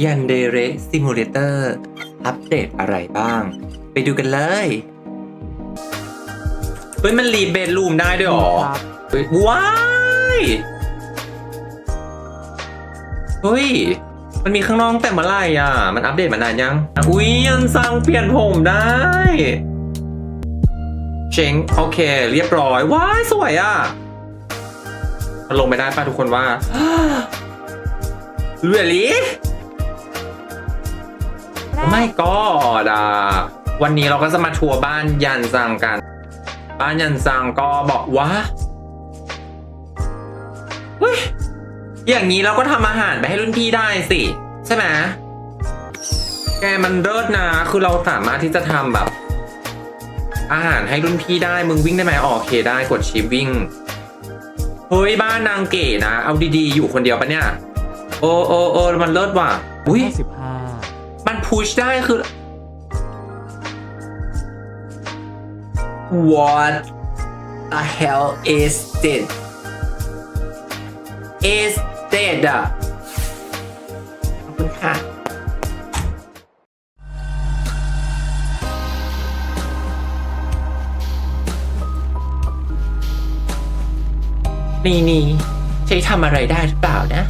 ยันเดเรซิมูเลเตอร์อัปเดตอะไรบ้าง ไปดูกันเลย เฮ้ย มันรีเบดรูมได้ด้วยเหรอครับเฮ้ย ว้าย เฮ้ย มันมีข้างนอกตั้งแต่เมื่อไหร่อะ มันอัปเดตมานานยัง อุ้ยยันสั่งเปลี่ยนผมได้ เชงโอเค เรียบร้อย ว้าย สวยอะ มันลงไปได้ป่ะทุกคนว่าเรียลี่ ไม่ก็อะวันนี้เราก็จะมาทัวร์บ้านยันซังกัน บ้านยันซังก็บอกว่าเฮ้ยอย่างนี้เราก็ทำอาหารไปให้รุ่นพี่ได้สิ ใช่ไหมแกมันเลิศนะคือเราสามารถที่จะทำแบบ อาหารให้รุ่นพี่ได้มึงวิ่งได้ไหมออโอเคได้กดชิปวิ่งเฮ้ยบ้านนางเก๋นะ เอาดีๆ อยู่คนเดียวปะเนี่ย โอ้โอ้โอ้มันเลิศว่ะ อุ้ยสิบห้า มันพุชได้คือ What the hell is this is this อะขอบคุณค่ะนี่นี่ใช้ทำอะไรได้หรือเปล่านะ